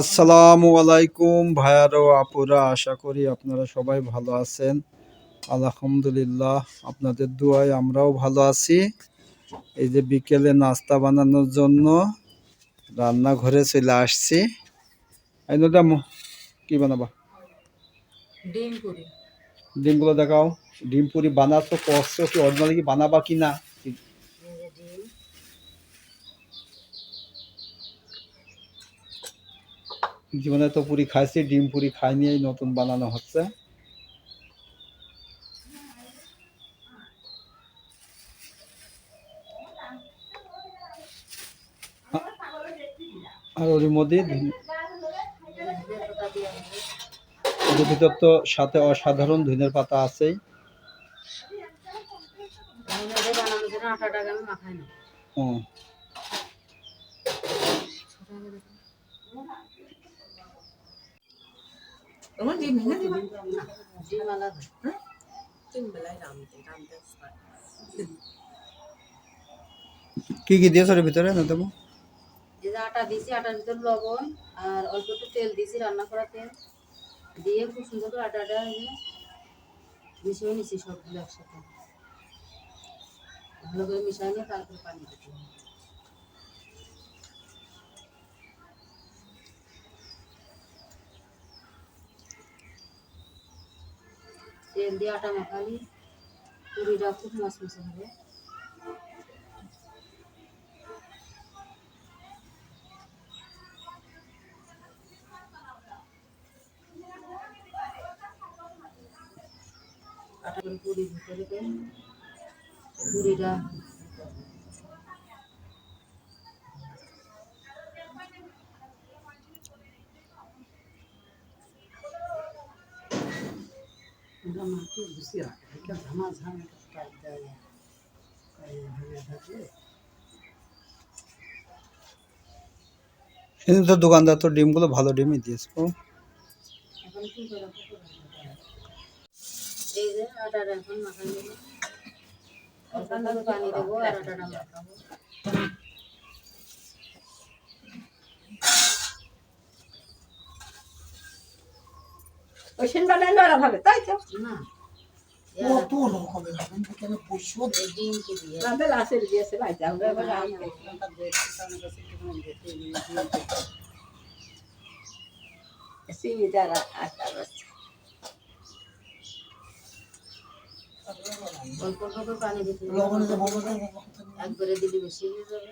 আসসালামু আলাইকুম ভাইয়ার আপুরা আশা করি আপনারা সবাই ভালো আছেন। আলহামদুলিল্লাহ আপনাদের দুয়ায় আমরাও ভালো আছি। এই যে বিকেলে নাস্তা বানানোর জন্য রান্নাঘরে চলে আসছি। এই কি বানাবা? ডিম পুরি। ডিমগুলো দেখাও। ডিম পুরি বানাতো কষ্ট কি অরিজিনালি কি বানাবা কি না এই যে ডিম জীবনে তো পুরি খাইছি, ডিম পুরি খাই এই নতুন বানানো হচ্ছে। আর ওর মধ্যে ভিতর তো সাথে অসাধারণ ধনের পাতা আছেই। তোমার ডিম ভেঙে দিবি ডিম আলাদা তিন বেলায় রামতে রামতে কি কি দিয়েছ ভিতরে না দেবো আটা দিয়েছি আটার ভিতর লবণ আর অল্প একটু তেল দিয়েছি রান্না করা তেল দিয়ে খুব সুন্দর করে আটাটা এই যে মিশিয়ে নিচ্ছি সবগুলো একসাথে ভালো করে মিশিয়ে নিয়ে তারপরে পানি দিতে তেল দিয়ে আটা মাখালি। পুরিটা খুব মশমশে হবে। আটা পুরি ভিতরে পুরিটা বুঝি রাখে ঝামা এদিন তো দোকানদার তো ডিমগুলো ভালো ডিমই দিয়েছে ও, এখন কি করে এই যে আটাটা এখন মাখাই নেব অল্প করে পানি দেবো আর আটাটা তাই তো? না। কত হবে রাতে লাশের দিয়েছে আমরা এবার আমি সিমি যারা আটা রয়েছে অল্প অল্প পানি দিতে একবারে দিলে বেশি হয়ে যাবে।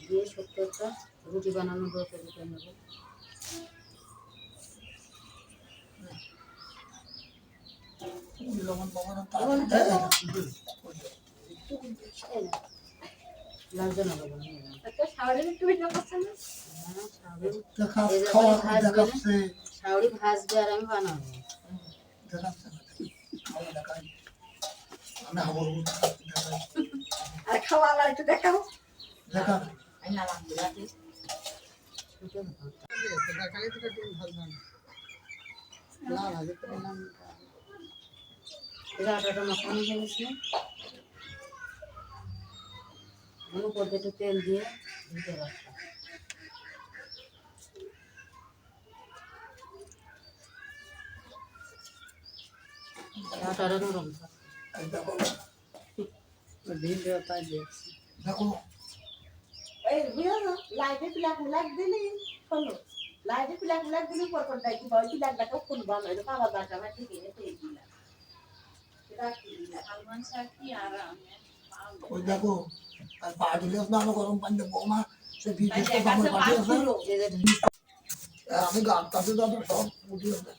দিয়ে সত্তরটা রুটি বানানোর দরকার দিতে এই না। লাগছে না বাবা নিয়ে নাও। একটা সারাদিন একটু ভিডিও করছেন না হ্যাঁ, শাওরি- এই যে এখন ভাজবে না? আর আমি বানাবো আর খাওয়া একটু দেখাও ভালো। যে আটাটা মাখানো হয়ে গেছে এখন উপর দিয়ে একটু তেল দিয়ে দিতে রাখব আটাটা নরম থাকবে ভিডিও তাই দেখছি দেখো এই বুঝো না লাইটে পিলাক মিলাক দিলি শোনো লাইটে পিলাক মিলাক দিলি পর পর দেখি বল পিলাক দেখো কোন বাম এটা বাবা বাটা মা ঠিক আছে ওই দেখো আর পা দিলে না আলো গরম পানি দেবো। মা সে আমার যে আমি গান তাতে দাদা সব উঠিয়ে দেয়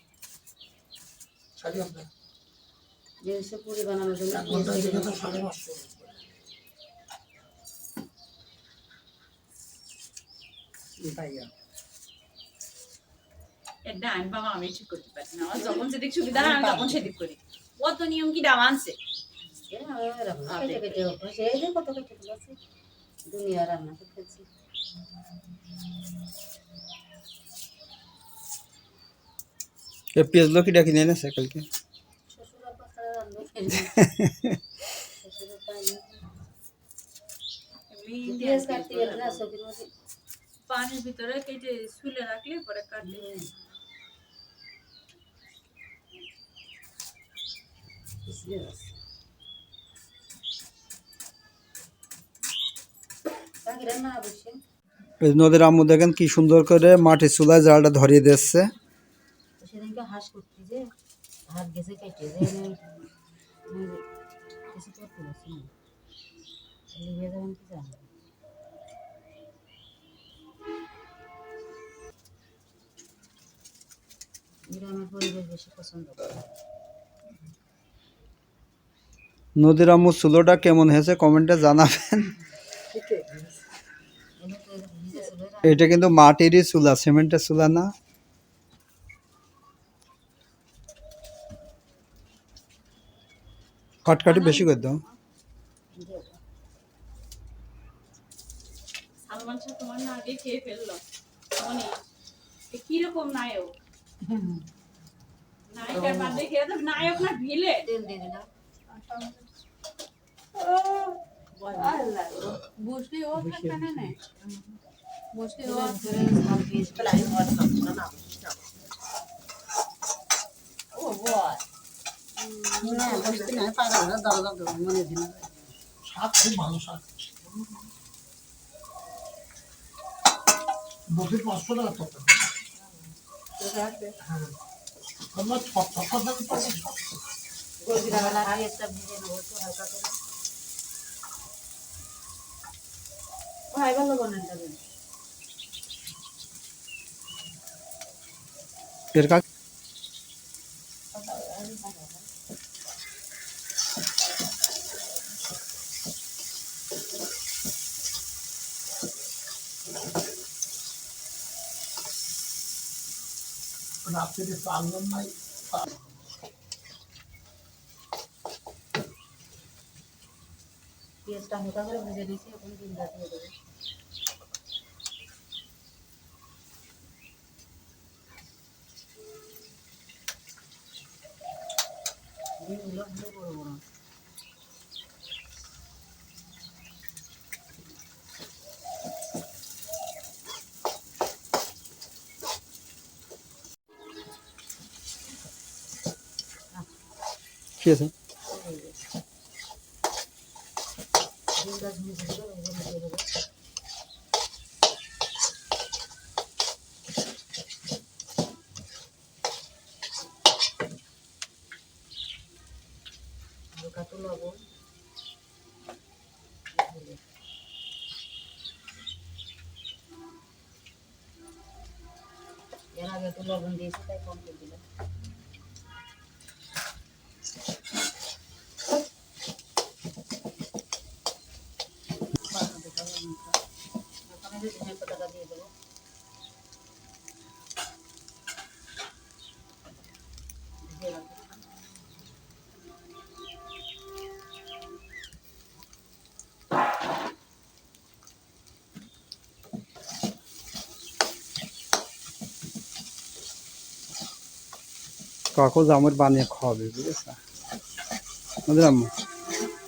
সারি আপনার জিনিসটা পুরি বানানোর জন্য এক ঘণ্টা কেটে তো সাড়ে হবে। পাঁচশো তাইয়া এটা আমি বাবা আমি ঠিক করতে পারছি না। আমার যখন সেদিক সুবিধা হয় আমি তখন সেদিক করি। কত নিয়ম কি দেওয়া আনছে? কেটে কেটে কেটে দুনিয়া রান্না করতেছি মধ্যে পানির ভিতরে কেটে শুলে রাখলে পরে কাটলে পিছলে আছে নদীর আম্মু দেখেন কি সুন্দর করে মাটির চুলায় জালটা ধরিয়ে দিচ্ছে পরিবেশ বেশি পছন্দ করে। নদীর আম্মু চুলোটা কেমন হয়েছে কমেন্টে জানাবেন। এটা কিন্তু মাটিরই চুলা সিমেন্টের চুলা না। কাটকাটি বেশি করে দাও। সালমান শাহ তোমার না আগে খেয়ে ফেলল। কীরকম নায়ক? বাদে নায়ক না ভিলে তেল দিয়ে দিলাম বসলি ও থাকবে না বসলি ও ঝাল পেস্ট প্লাই ঘর খাব না ও বয় না বসতে নাই পারা না দরজা দেবো মনে দিন শাক খুব ভালো শাক বসে পাঁচশো টাকা তত হ্যাঁ আমরা ছক ছক কথা পাচ্ছি গরবিরাবেলা পেঁয়াজটা ভেজে নেব একটু হালকা করে ভাই ভালো বানান যাবেন এর কাক রাত্রে চালন নাই? পেঁয়াজটা হালকা করে ভেজে নিয়েছি এখন ডিমটা দিয়ে দেবো ডিমগুলো ভালো বড় বড় কি আছে দেবো লবণ এর আগে তো লবণ দিয়েছি তাই কম করে দিলাম এখন এই যে পাতাটা দিয়ে দেবো। কাকু জামুর বানিয়ে খাওয়াবে বুঝেছ? আম্মু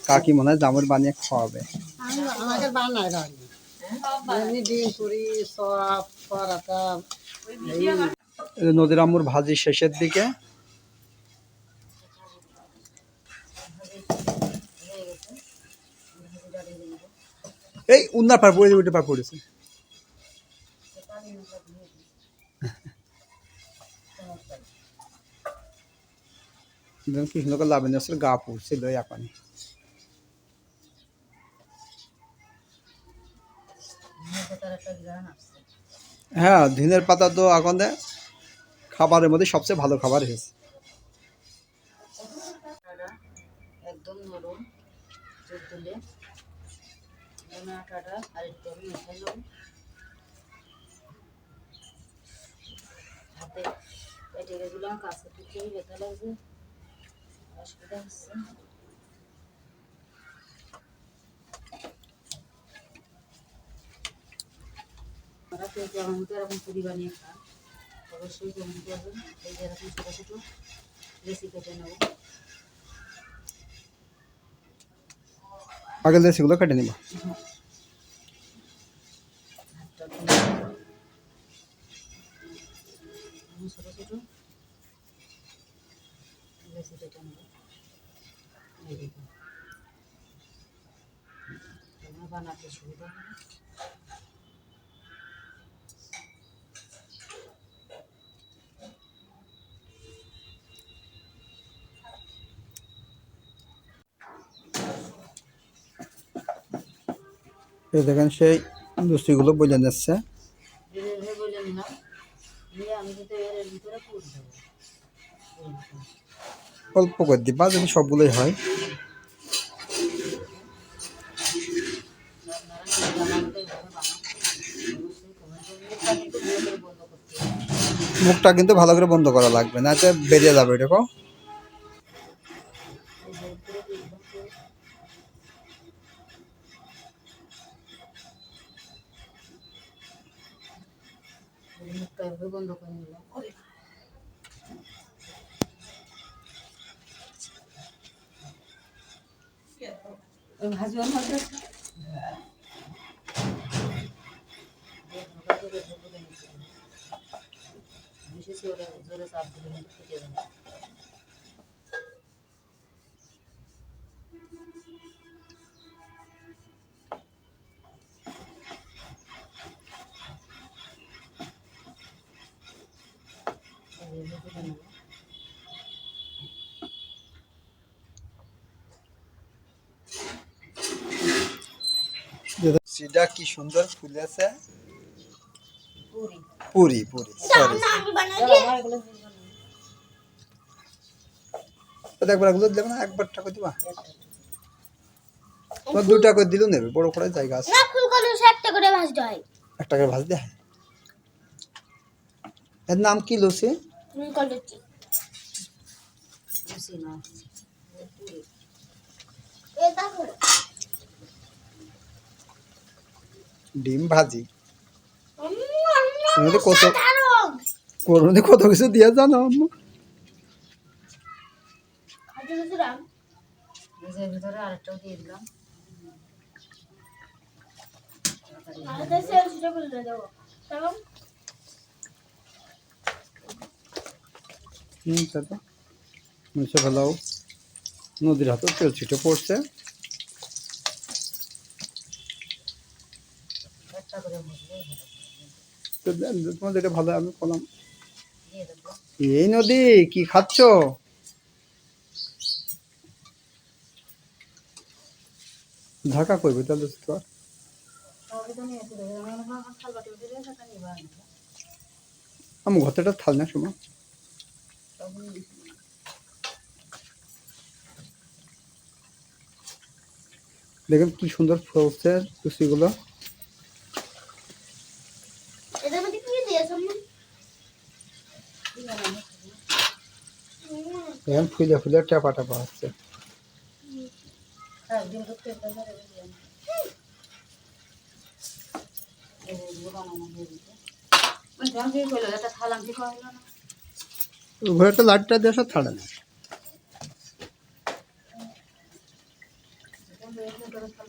কাকি মনে হয় জামুর বানিয়ে খাওয়াবে। রাখি এমনি ডিম পুরি সব পরাটা নদীর আম্মুর ভাজি শেষের দিকে। এই উন্নার পার পড়ে উঠে পার পড়েছে। আমরা কি সুন্দর গা পড়ছিল এখন ধনে পাতার একটা গ্রান আসছে হ্যাঁ ধিনের পাতা তো এখন খাবারের মধ্যে সবচেয়ে ভালো খাবার হয়েছে। একদম নরম চোখ হাতে অসুবিধা হচ্ছে। আপনারা কেউ যেমন মতো এরকম ছোটো ছোটো রেসি আগের রেসিগুলো কেটে নেব। ছোটো ছোটো কেটে বানাতে সুবিধা হবে। দেখেন সেই লুচিগুলো বলে নিচ্ছে। অল্প করে দিবা যদি সবগুলোই হয়। মুখটা কিন্তু ভালো করে বন্ধ করে লাগবে, না বেরিয়ে যাবে এরকম মুখটা এভাবে বন্ধ করে নিলাম। ভাজি অন্য হচ্ছে জোরে চাপ দিলে কিন্তু ফুটে সেটা কি সুন্দর ফুলেছে পুরি পুরি পুরি সরি একবার এগুলো দেবে না একবার টাকা দিবা তোমার দুটা করে দিলেও নেবে বড় করে জায়গা আছে ষাটটা করে ভাজতে হয় একটা করে ভাজ দেয় এর নাম কি লুচি হলো ডিম ভাজি। তুমি কত দারুণ কত কিছু দিয়ে জানো আম্মু। ভিতরে আরেকটাও দিয়ে দিলাম দেবো। তারপর মুছে ফেলাও নদীর হাতে তেল ছিটে পড়ছে। একটা করে মুছলেই হলো তো দেন, তোমার যেটা ভালো আমি দেবো এই নদী কি খাচ্ছ? ঢাকা করবে তাহলে তো আমার ঘরটা থাল না সময় দেখেন কি সুন্দর ফলছে লুচিগুলো কি দেখেন ফুলে ফুলে টাপা টাপা হচ্ছে হ্যাঁ হয়ে আনতে কইলো না তো লাইটটা দিয়ে সব ছাড়ে না। থাল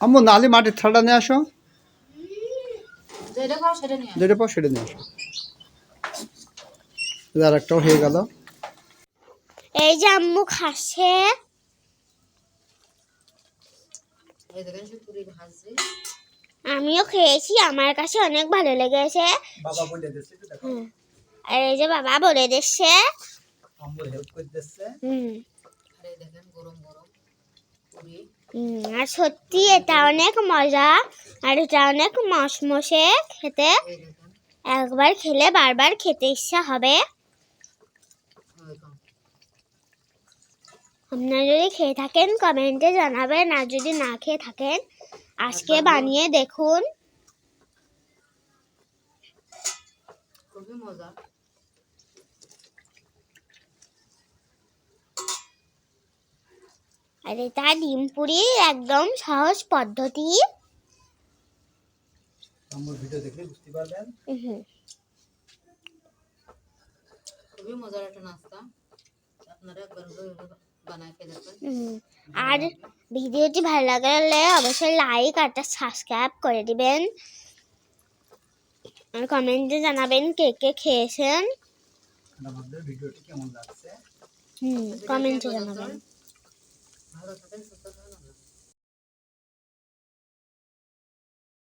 আম্মু নালি মাটির থালটা নিয়ে আসো। যেটা খাও সেটা নিয়ে আসো। যেটা পাও সেটা নিয়ে আসো। আর একটাও হয়ে গেল। এই যে আম্মু খাচ্ছে এই দেখেন সে পুরি ভাজছে আমিও খেয়েছি আমার কাছে অনেক ভালো লেগেছে। আর এই যে বাবা বলে দিচ্ছে। আম্মু হেল্প করে দিচ্ছে। হুম। আর এই দেখেন গরম গরম। পুরি হুম, আর সত্যি এটা অনেক মজা আর এটা অনেক মশমশে খেতে। একবার খেলে বারবার খেতে ইচ্ছা হবে। আপনারা যদি খেয়ে থাকেন কমেন্টে জানাবেন। আর যদি না খেয়ে থাকেন আজকে বানিয়ে দেখুন। খুবই মজা। আর এটা ডিম পুরি একদম সহজ পদ্ধতি। আম্মুর ভিডিও দেখলে বুঝতে পারবেন। খুবই মজার একটা নাস্তা। আপনারা একবার আর ভিডিওটি ভালো লাগলে অবশ্যই লাইক আর সাবস্ক্রাইব করে দিবেন। আর কমেন্টে জানাবেন কে কে খেয়েছেন। আমাদের ভিডিওটি কেমন লাগছে? হুম কমেন্টে জানাবেন। ভালো থাকেন সুস্থ